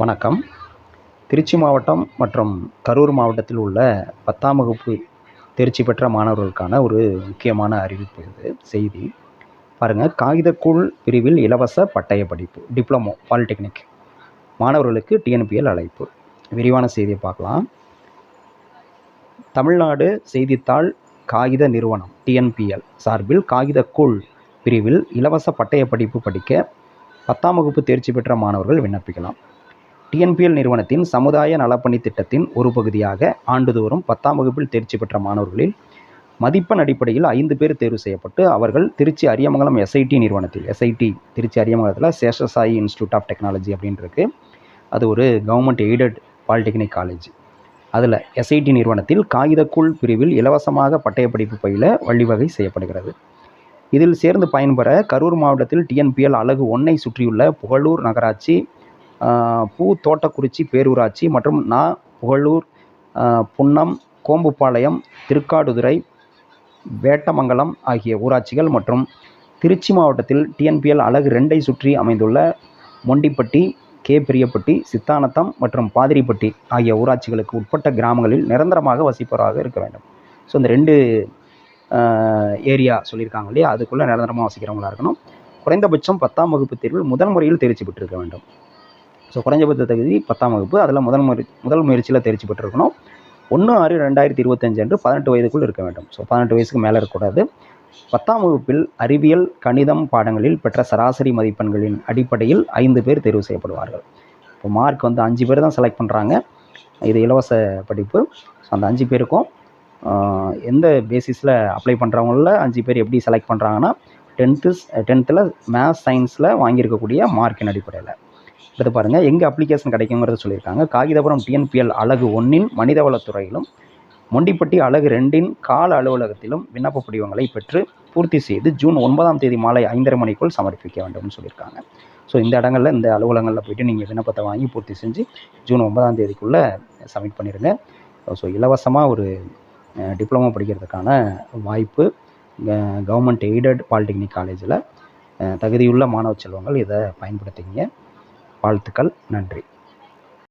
வணக்கம். திருச்சி மாவட்டம் மற்றும் கரூர் மாவட்டத்தில் உள்ள பத்தாம் வகுப்பு தேர்ச்சி பெற்ற மாணவர்களுக்கான ஒரு முக்கியமான அறிவிப்பு இது செய்தி. பாருங்கள் காகிதக்கூழ் பிரிவில் இலவச பட்டய படிப்பு டிப்ளமோ பாலிடெக்னிக். மாணவர்களுக்கு டிஎன்பிஎல் அழைப்பு. விரிவான செய்தியை பார்க்கலாம். தமிழ்நாடு செய்தித்தாள் காகித நிறுவனம் டிஎன்பிஎல் சார்பில் காகிதக்கூழ் பிரிவில் இலவச பட்டய படிப்பு படிக்க பத்தாம் வகுப்பு தேர்ச்சி பெற்ற மாணவர்கள் விண்ணப்பிக்கலாம். டிஎன்பிஎல் நிறுவனத்தின் சமுதாய நலப்பணி திட்டத்தின் ஒரு பகுதியாக ஆண்டுதோறும் பத்தாம் வகுப்பில் தேர்ச்சி பெற்ற மாணவர்களில் மதிப்பெண் அடிப்படையில் ஐந்து பேர் தேர்வு செய்யப்பட்டு அவர்கள் திருச்சி அரியமங்கலம் எஸ்ஐடி நிறுவனத்தில் எஸ்ஐடி திருச்சி அரியமங்கலத்தில் சேஷசாயி இன்ஸ்டியூட் ஆஃப் டெக்னாலஜி அப்படின்றது அது ஒரு கவர்மெண்ட் எய்டட் பாலிடெக்னிக் காலேஜ். அதில் எஸ்ஐடி நிறுவனத்தில் காகிதக்குள் பிரிவில் இலவசமாக பட்டயப்படிப்பு பயில வழிவகை செய்யப்படுகிறது. இதில் சேர்ந்து பயன்பெற கரூர் மாவட்டத்தில் டிஎன்பிஎல் அலகு ஒன்னை சுற்றியுள்ள புகழூர் நகராட்சி பூ தோட்டக்குறிச்சி பேரூராட்சி மற்றும் நா புகழூர் புன்னம் கோம்புப்பாளையம் திருக்காடுதுறை வேட்டமங்கலம் ஆகிய ஊராட்சிகள் மற்றும் திருச்சி மாவட்டத்தில் டிஎன்பிஎல் அழகு ரெண்டை சுற்றி அமைந்துள்ள மொண்டிப்பட்டி கே. பெரியப்பட்டி சித்தானத்தம் மற்றும் பாதிரிப்பட்டி ஆகிய ஊராட்சிகளுக்கு உட்பட்ட கிராமங்களில் நிரந்தரமாக வசிப்பவராக இருக்க வேண்டும். ஸோ இந்த ரெண்டு ஏரியா சொல்லியிருக்காங்க இல்லையா? அதுக்குள்ளே நிரந்தரமாக வசிக்கிறவங்களாக இருக்கணும். குறைந்தபட்சம் பத்தாம் வகுப்பு தேர்வில் முதல் முறையில் தேர்ச்சி பெற்றிருக்க வேண்டும். ஸோ குறைஞ்சபட்ச தகுதி பத்தாம் வகுப்பு. அதில் முதல் முறை முதல் முயற்சியில் தேர்ச்சி பெற்றிருக்கணும். ஒன்று ஆறு ரெண்டாயிரத்தி இருபத்தஞ்சு அன்று பதினெட்டு வயதுக்குள் இருக்க வேண்டும். ஸோ பதினெட்டு வயசுக்கு மேலே இருக்கக்கூடாது. பத்தாம் வகுப்பில் அறிவியல் கணிதம் பாடங்களில் பெற்ற சராசரி மதிப்பெண்களின் அடிப்படையில் ஐந்து பேர் தேர்வு செய்யப்படுவார்கள். இப்போ மார்க் வந்து அஞ்சு பேர் தான் செலக்ட் பண்ணுறாங்க இது இலவச படிப்பு. ஸோ அந்த அஞ்சு பேருக்கும் எந்த பேசிஸில் அப்ளை பண்ணுறவங்கள அஞ்சு பேர் எப்படி செலக்ட் பண்ணுறாங்கன்னா டென்த்து டென்த்தில் மேத்ஸ் சயின்ஸில் வாங்கியிருக்கக்கூடிய மார்க்கின் அடிப்படையில். அடுத்து பாருங்கள் எங்கே அப்ளிகேஷன் கிடைக்குங்கிறத சொல்லியிருக்காங்க. காகிதபுரம் டிஎன்பிஎல் அலகு ஒன்றின் மனிதவளத்துறையிலும் மொண்டிப்பட்டி அலகு ரெண்டின் கால அலுவலகத்திலும் விண்ணப்ப படிவங்களை பெற்று பூர்த்தி செய்து ஜூன் ஒன்பதாம் தேதி மாலை ஐந்தரை மணிக்குள் சமர்ப்பிக்க வேண்டும்னு சொல்லியிருக்காங்க. ஸோ இந்த இடங்களில் இந்த அலுவலகங்களில் போய்ட்டு நீங்கள் விண்ணப்பத்தை வாங்கி பூர்த்தி செஞ்சு ஜூன் ஒன்பதாம் தேதிக்குள்ளே சப்மிட் பண்ணிடுங்க ஸோ இலவசமாக ஒரு டிப்ளமோ படிக்கிறதுக்கான வாய்ப்பு கவர்மெண்ட் எய்டட் பாலிடெக்னிக் காலேஜில் தகுதியுள்ள மாணவ செல்வங்கள் இதை பயன்படுத்திங்க வாழ்த்துக்கள் நன்றி.